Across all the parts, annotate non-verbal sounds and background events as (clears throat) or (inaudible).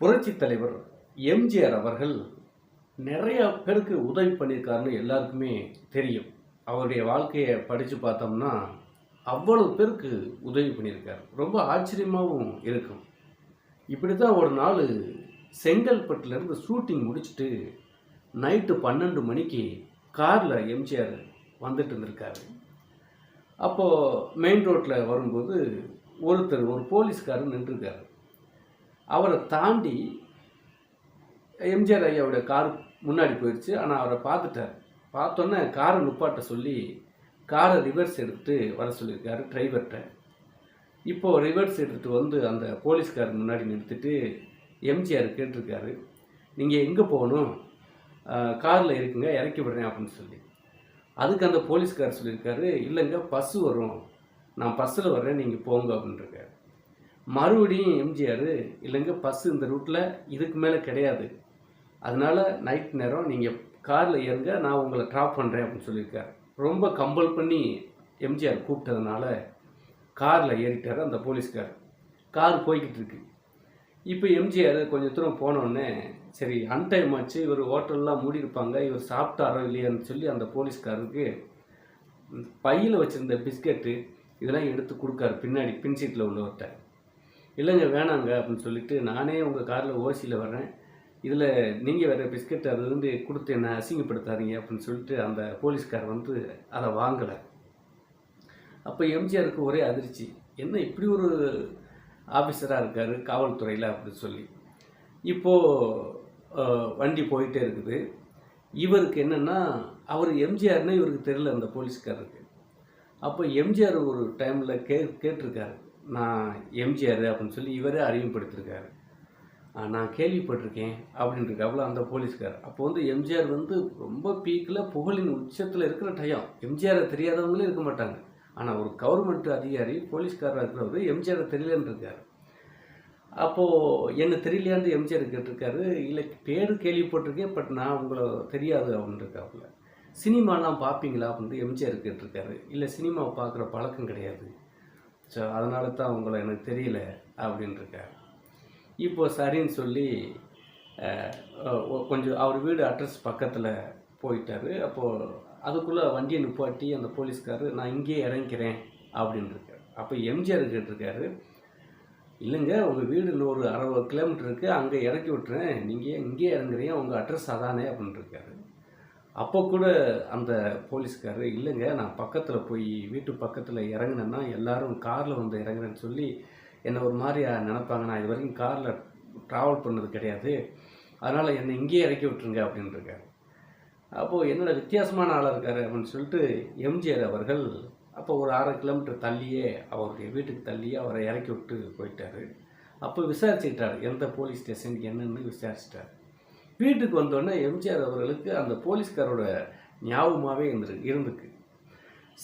புரட்சி தலைவர் எம்ஜிஆர் அவர்கள் நிறைய பேருக்கு உதவி பண்ணியிருக்காருன்னு எல்லாருக்குமே தெரியும். அவருடைய வாழ்க்கையை படித்து பார்த்தோம்னா அவ்வளவு பேருக்கு உதவி பண்ணியிருக்கார். ரொம்ப ஆச்சரியமாகவும் இருக்கும். இப்படி தான் ஒரு நாள் செங்கல்பட்டுலேருந்து ஷூட்டிங் முடிச்சுட்டு நைட்டு பன்னெண்டு மணிக்கு காரில் எம்ஜிஆர் வந்துட்டு இருந்திருக்காரு. அப்போது மெயின் ரோட்டில் வரும்போது ஒருத்தர் ஒரு போலீஸ்காரர் நின்றுருக்காரு. அவரை தாண்டி எம்ஜிஆர் ஐயாவுடைய கார் முன்னாடி போயிடுச்சு ஆனால் அவரை பார்த்துட்டார். பார்த்தோன்னே காரை நுப்பாட்ட சொல்லி காரை ரிவர்ஸ் எடுத்து வர சொல்லியிருக்காரு டிரைவர்கிட்ட இப்போது ரிவர்ஸ் எடுத்துகிட்டு வந்து அந்த போலீஸ்கார் முன்னாடி நிறுத்திட்டு எம்ஜிஆர் கேட்டிருக்காரு. நீங்கள் எங்கே போகணும்? காரில் இருக்குங்க இறக்கி விடுறேன் அப்படின்னு சொல்லி. அதுக்கு அந்த போலீஸ்காரர் சொல்லியிருக்காரு இல்லைங்க பஸ்ஸு வரும். நான் பஸ்ஸில் வர்றேன் நீங்கள் போங்க அப்படின்ட்டுருக்காரு மறுபடியும் எம்ஜிஆர் இல்லைங்க பஸ் இந்த ரூட்டில் இதுக்கு மேலே கிடையாது. அதனால நைட் நேரம் நீங்கள் காரில் ஏறுங்க நான் உங்களை ட்ராப் பண்ணுறேன் அப்படின்னு சொல்லியிருக்காரு. ரொம்ப கம்பல் பண்ணி எம்ஜிஆர் கூப்பிட்டதுனால காரில் ஏறிட்டார் அந்த போலீஸ்கார். கார் போய்கிட்டு இருக்கு. இப்போ எம்ஜிஆர் கொஞ்சம் தூரம் போனோடனே சரி அன்டைம் ஆச்சு இவர் ஹோட்டல்லாம் மூடியிருப்பாங்க இவர் சாப்பிட்டாரோ இல்லையான்னு சொல்லி அந்த போலீஸ்காரருக்கு பையில் வச்சுருந்த பிஸ்கெட்டு இதெல்லாம் எடுத்து கொடுக்காரு. பின்னாடி பின் சீட்டில் உள்ளவர்கிட்ட இல்லைங்க வேணாங்க அப்படின்னு சொல்லிட்டு நானே உங்கள் காரில் ஓசியில் வர்றேன். இதில் நீங்கள் வேறு பிஸ்கட் அது வந்து கொடுத்து என்னை அசிங்கப்படுத்தாதீங்க அப்படின்னு சொல்லிட்டு அந்த போலீஸ்கார் வந்து அதை வாங்கலை. அப்போ எம்ஜிஆருக்கு ஒரே அதிர்ச்சி. என்ன இப்படி ஒரு ஆஃபீஸராக இருக்கார் காவல்துறையில் அப்படின்னு சொல்லி. இப்போது வண்டி போயிட்டே இருக்குது. இவருக்கு என்னென்னா அவர் எம்ஜிஆர்னு இவருக்கு தெரியல அந்த போலீஸ்காரருக்கு. அப்போ எம்ஜிஆர் ஒரு டைமில் கே கேட்டிருக்காரு. நான் எம்ஜிஆர் அப்படின்னு சொல்லி இவரே அறிமுகப்படுத்திருக்காரு. நான் கேள்விப்பட்டிருக்கேன் அப்படின்ட்டுருக்காப்புல அந்த போலீஸ்கார். அப்போ வந்து எம்ஜிஆர் வந்து ரொம்ப பீக்கில் புகழின் உச்சத்தில் இருக்கிற டயம் எம்ஜிஆரை தெரியாதவங்களே இருக்க மாட்டாங்க. ஆனால் ஒரு கவர்மெண்ட் அதிகாரி போலீஸ்காரராக இருக்கிறவர் எம்ஜிஆரை தெரியலன்னு இருக்கார் அப்போது என்ன தெரியலையான்னு எம்ஜிஆர் கேட்டிருக்காரு. இல்லை பேர் கேள்விப்பட்டிருக்கேன் பட் நான் உங்களை தெரியாது அப்படின்ட்டுருக்காப்புல சினிமாலாம் பார்ப்பீங்களா? அப்படின்னு எம்ஜிஆர் கேட்டிருக்காரு. இல்லை சினிமாவை பார்க்குற பழக்கம் கிடையாது. ஸோ அதனால தான் உங்களை எனக்கு தெரியல அப்படின்னு இப்போது இப்போ சரின்னு சொல்லி கொஞ்சம் அவர் வீடு அட்ரஸ் பக்கத்தில் போயிட்டாரு. அப்போது அதுக்குள்ளே வண்டியை நிப்பாட்டி அந்த போலீஸ்காரர் நான் இங்கேயே இறங்கிக்கிறேன் அப்படின்னு அப்போ எம்ஜிஆர் கேட்டிருக்காரு இல்லைங்க உங்கள் வீடு இன்னொரு அறுபது கிலோமீட்டர் இருக்குது அங்கே இறக்கி விட்டுறேன். நீங்கள் இங்கேயே இறங்குறீங்க? உங்கள் அட்ரஸ் அதானே அப்படின்னு அப்போ கூட அந்த போலீஸ்காரர் இல்லைங்க நான் பக்கத்தில் போய் வீட்டு பக்கத்தில் இறங்குனேன்னா எல்லாரும் காரில் வந்து இறங்குறேன்னு சொல்லி என்னை ஒரு மாதிரி நினப்பாங்க. நான் இது வரைக்கும் காரில் ட்ராவல் பண்ணது கிடையாது. அதனால் என்னை இங்கேயே இறக்கி விட்டுருங்க அப்படின்னு அப்போது என்னோட வித்தியாசமான ஆளாக இருக்காரு அப்படின்னு சொல்லிட்டு எம்ஜிஆர் அவர்கள் அப்போ ஒரு அரை கிலோமீட்டர் தள்ளியே அவருடைய வீட்டுக்கு தள்ளியே அவரை இறக்கி விட்டு போயிட்டார். அப்போ விசாரிச்சுக்கிட்டார் எந்த போலீஸ் ஸ்டேஷனுக்கு என்னன்னு? விசாரிச்சிட்டார். வீட்டுக்கு வந்தோடனே எம்ஜிஆர் அவர்களுக்கு அந்த போலீஸ்காரோட ஞாபகமாகவே இருந்து இருந்துக்கு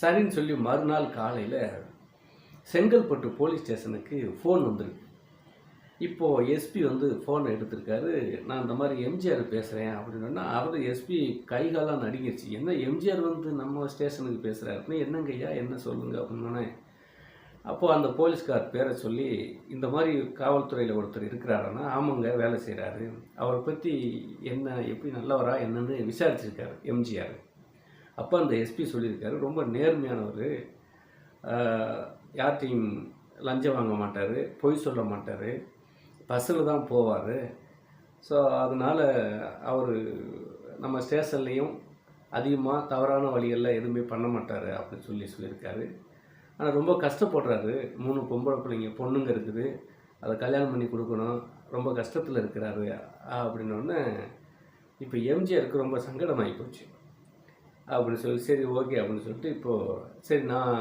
சரின்னு சொல்லி மறுநாள் காலையில் செங்கல்பட்டு போலீஸ் ஸ்டேஷனுக்கு ஃபோன் வந்திருக்கு. இப்போது எஸ்பி வந்து ஃபோனை எடுத்திருக்காரு. நான் இந்த மாதிரி எம்ஜிஆர் பேசுகிறேன் அப்படின்னா அவர் எஸ்பி கைகாலாம் நடுங்கிருச்சு. என்ன எம்ஜிஆர் வந்து நம்ம ஸ்டேஷனுக்கு பேசுகிறாருன்னு என்னங்கய்யா? என்ன சொல்லுங்கள் அப்படின்னோடனே அப்போது அந்த போலீஸ்கார் பேரை சொல்லி இந்த மாதிரி காவல்துறையில் ஒருத்தர் இருக்கிறாருன்னா ஆமாங்க வேலை செய்கிறாரு அவரை பற்றி என்ன எப்படி நல்லவரா என்னன்னு விசாரிச்சிருக்காரு எம்ஜிஆர். அப்போ அந்த எஸ்பி சொல்லியிருக்காரு ரொம்ப நேர்மையானவர். யார்கிட்டையும் லஞ்சம் வாங்க மாட்டார் பொய் சொல்ல மாட்டார். பஸ்ஸில் தான் போவார். ஸோ அதனால் அவர் நம்ம ஸ்டேஷன்லேயும் அதிகமாக தவறான வழிகளில் எதுவுமே பண்ண மாட்டார் அப்படின்னு சொல்லி சொல்லியிருக்காரு. ஆனால் ரொம்ப கஷ்டப்படுறாரு. மூணு பொம்பளை பிள்ளைங்க பொண்ணுங்க இருக்குது. அதை கல்யாணம் பண்ணி கொடுக்கணும். ரொம்ப கஷ்டத்தில் இருக்கிறாரு. அப்படின்னோடனே இப்போ எம்ஜிஆருக்கு ரொம்ப சங்கடமாகி போச்சு. அப்படின்னு சொல்லி சரி ஓகே அப்படின்னு சொல்லிட்டு இப்போது சரி நான்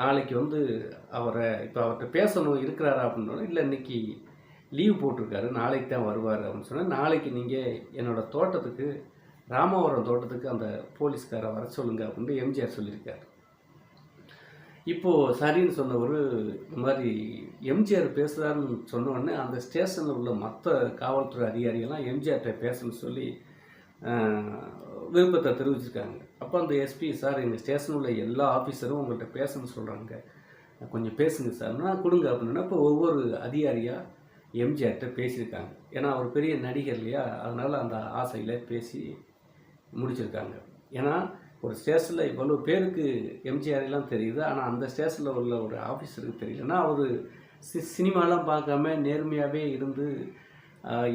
நாளைக்கு வந்து அவரை இப்போ அவர்கிட்ட பேசணும் இருக்கிறாரா அப்படின்னோட இல்லை இன்னைக்கு லீவ் போட்டிருக்காரு. நாளைக்கு தான் வருவார் அப்படின்னு சொன்னால் நாளைக்கு நீங்கள் என்னோடய தோட்டத்துக்கு ராமவரம் தோட்டத்துக்கு அந்த போலீஸ்காரை வர சொல்லுங்க அப்படின்ட்டு எம்ஜிஆர் சொல்லியிருக்காரு. இப்போது சரின்னு சொன்னவர் இந்த மாதிரி எம்ஜிஆர் பேசுகிறாருன்னு சொன்ன உடனே அந்த ஸ்டேஷனில் உள்ள மற்ற காவல்துறை அதிகாரிகள்லாம் எம்ஜிஆர்கிட்ட பேசணும்னு சொல்லி விருப்பத்தை தெரிவிச்சிருக்காங்க. அப்போ அந்த எஸ்பி சார் எங்கள் ஸ்டேஷனில் உள்ள எல்லா ஆஃபீஸரும் உங்கள்கிட்ட பேசணும்னு சொல்கிறாங்க கொஞ்சம் பேசுங்க சார். நான் கொடுங்க அப்படின்னா இப்போ ஒவ்வொரு அதிகாரியாக எம்ஜிஆர்கிட்ட பேசியிருக்காங்க. ஏன்னா அவர் பெரிய நடிகர் இல்லையா? அதனால் அந்த ஆசையில் பேசி முடிச்சிருக்காங்க. ஏன்னா ஒரு ஸ்டேஷனில் இவ்வளோ பேருக்கு எம்ஜிஆர் எல்லாம் தெரியுது. ஆனால் அந்த ஸ்டேஷனில் உள்ள ஒரு ஆஃபீஸருக்கு தெரியலன்னா அவர் சி சினிமாலாம் பார்க்காம நேர்மையாகவே இருந்து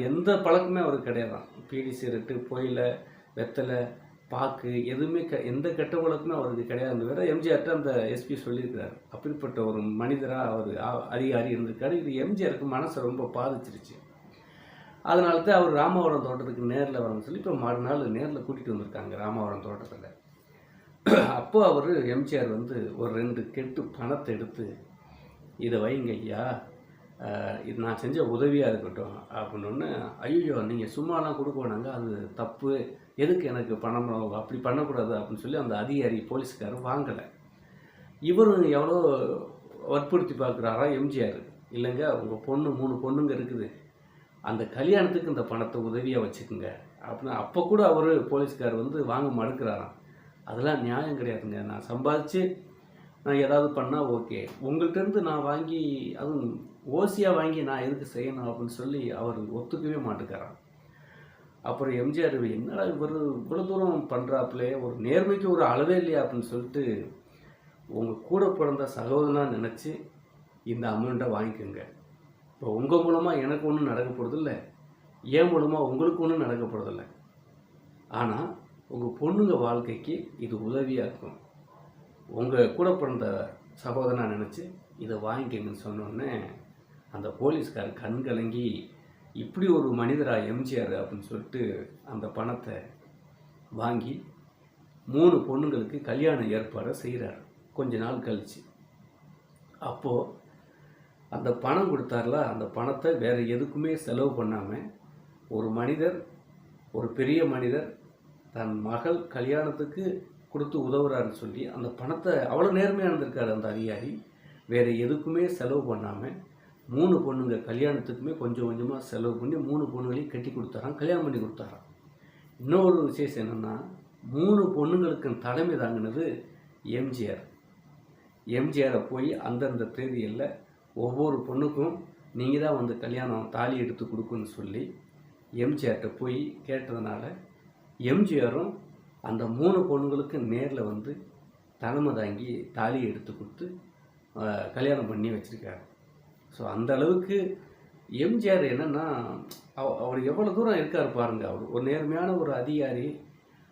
எந்த பழக்கமே அவருக்கு கிடையாதான். பீடி சிரட்டு புயல வெத்தலை பாக்கு எதுவுமே க எந்த கெட்ட பழக்கமே அவருக்கு கிடையாது வேற எம்ஜிஆர்கிட்ட அந்த எஸ்பி சொல்லியிருக்கிறார். அப்படிப்பட்ட ஒரு மனிதராக அவர் ஆ- அதிகாரி இருந்திருக்காரு. இது எம்ஜிஆருக்கு மனசை ரொம்ப பாதிச்சிருச்சு. அதனால தான் அவர் ராமவரம் தோட்டத்துக்கு நேரில் வரணும்னு சொல்லி இப்போ மறுநாள் நேரில் கூட்டிகிட்டு வந்திருக்காங்க ராமவரம் தோட்டத்தில். (clears throat) அப்போ அவர் எம்ஜிஆர் வந்து ஒரு ரெண்டு கெட்டு பணத்தை எடுத்து இதை வைங்க ஐயா இது நான் செஞ்ச உதவியாக இருக்கட்டும் அப்படின்னு ஐயோ நீங்கள் சும்மாலாம் கொடுக்க வேணாங்க அது தப்பு. எதுக்கு எனக்கு பணம் அப்படி பண்ணக்கூடாது அப்படின்னு சொல்லி அந்த அதிகாரி போலீஸ்காரர் வாங்கலை. இவரும் எவ்வளோ வற்புறுத்தி பார்க்குறாரா எம்ஜிஆர். இல்லைங்க உங்கள் பொண்ணு மூணு பொண்ணுங்க இருக்குது. அந்த கல்யாணத்துக்கு இந்த பணத்தை உதவியாக வச்சுக்கோங்க அப்படின்னு அப்போ கூட அவர் போலீஸ்கார் வந்து வாங்க மறுக்கிறாராம். அதெல்லாம் நியாயம் கிடையாதுங்க. நான் சம்பாதிச்சு நான் ஏதாவது பண்ணால் ஓகே. உங்கள்கிட்டருந்து நான் வாங்கி அதுவும் ஓசியாக வாங்கி நான் எதுக்கு செய்யணும் அப்படின்னு சொல்லி அவர் ஒத்துக்கவே மாட்டேங்கிறான் அப்புறம் எம்ஜிஆர் என்னடா இவர் இவ்வளோ தூரம் பண்ணுறாப்புலே ஒரு நேர்மைக்கு ஒரு அளவே இல்லையா அப்படின்னு சொல்லிட்டு உங்கள் கூட பிறந்த சகோதரனாக நினச்சி இந்த அமௌண்ட்டை வாங்கிக்கோங்க. இப்போ உங்கள் மூலமாக எனக்கு ஒன்றும் நடக்க போகிறதில்ல என் மூலமாக உங்களுக்கு ஒன்றும் நடக்க போகிறதில்ல ஆனால் உங்கள் பொண்ணுங்க வாழ்க்கைக்கு இது உதவியாக இருக்கும். உங்கள் கூட பிறந்த சகோதரனாக நினச்சி இதை வாங்கிக்கங்கன்னு சொன்னோடனே அந்த போலீஸ்கார் கண் கலங்கி இப்படி ஒரு மனிதரா எம்ஜிஆர் அப்படின்னு சொல்லிட்டு அந்த பணத்தை வாங்கி மூணு பொண்ணுங்களுக்கு கல்யாண ஏற்பாடை செய்கிறார் கொஞ்ச நாள் கழிச்சு. அப்போது அந்த பணம் கொடுத்தார்ல அந்த பணத்தை வேறு எதுக்குமே செலவு பண்ணாமல் ஒரு மனிதர் ஒரு பெரிய மனிதர் தன் மகள் கல்யாணத்துக்கு கொடுத்து உதவுறாருன்னு சொல்லி அந்த பணத்தை அவ்வளோ நேர்மையாக இருந்திருக்காரு அந்த அதிகாரி. வேறு எதுக்குமே செலவு பண்ணாமல் மூணு பொண்ணுங்க கல்யாணத்துக்குமே கொஞ்சம் கொஞ்சமாக செலவு பண்ணி மூணு பொண்ணுகளையும் கட்டி கொடுத்தாராம் கல்யாணம் பண்ணி கொடுத்தாராம். இன்னொரு விசேஷம் என்னென்னா மூணு பொண்ணுங்களுக்கு தலைமை தாங்கினது எம்ஜிஆர். எம்ஜிஆரை போய் அந்தந்த தேதியில் ஒவ்வொரு பொண்ணுக்கும் நீங்கள் தான் வந்து கல்யாணம் தாலி எடுத்து கொடுக்குன்னு சொல்லி எம்ஜிஆர்கிட்ட போய் கேட்டதுனால எம்ஜிஆரும் அந்த மூணு பொண்ணுங்களுக்கு நேரில் வந்து தலைமை தாங்கி தாலியை எடுத்து கொடுத்து கல்யாணம் பண்ணி வச்சுருக்காரு. ஸோ அந்த அளவுக்கு எம்ஜிஆர் என்னென்னா அவர் எவ்வளோ தூரம் இருக்கார் பாருங்கள் அவர் ஒரு நேர்மையான ஒரு அதிகாரி.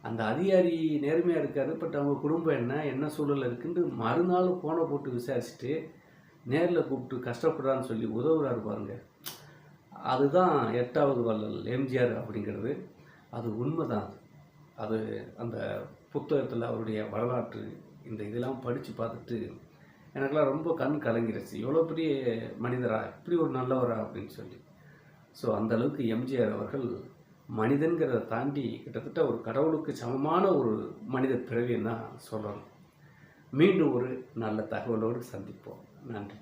அந்த அதிகாரி நேர்மையாக இருக்கார். பட் அவங்க குடும்பம் என்ன என்ன சூழல் இருக்குன்னு மறுநாள் ஃபோனை போட்டு விசாரிச்சுட்டு நேரில் கூப்பிட்டு கஷ்டப்படுறான்னு சொல்லி உதவுறாரு பாருங்கள் அதுதான் எட்டாவது வள்ளல் எம்ஜிஆர் அப்படிங்கிறது. அது உண்மைதான். அது அந்த புத்தகத்தில் அவருடைய வரலாற்று இந்த இதெல்லாம் படித்து பார்த்துட்டு எனக்கெல்லாம் ரொம்ப கண் கலங்கிருச்சு. எவ்வளோ பெரிய மனிதரா? இப்படி ஒரு நல்லவரா? அப்படின்னு சொல்லி. ஸோ அந்த அளவுக்கு எம்ஜிஆர் அவர்கள் மனிதன்கிறத தாண்டி கிட்டத்தட்ட ஒரு கடவுளுக்கு சமமான ஒரு மனித பிறவின்னு தான் சொல்லணும். மீண்டும் ஒரு நல்ல தகவலோடு சந்திப்போம். நன்றி.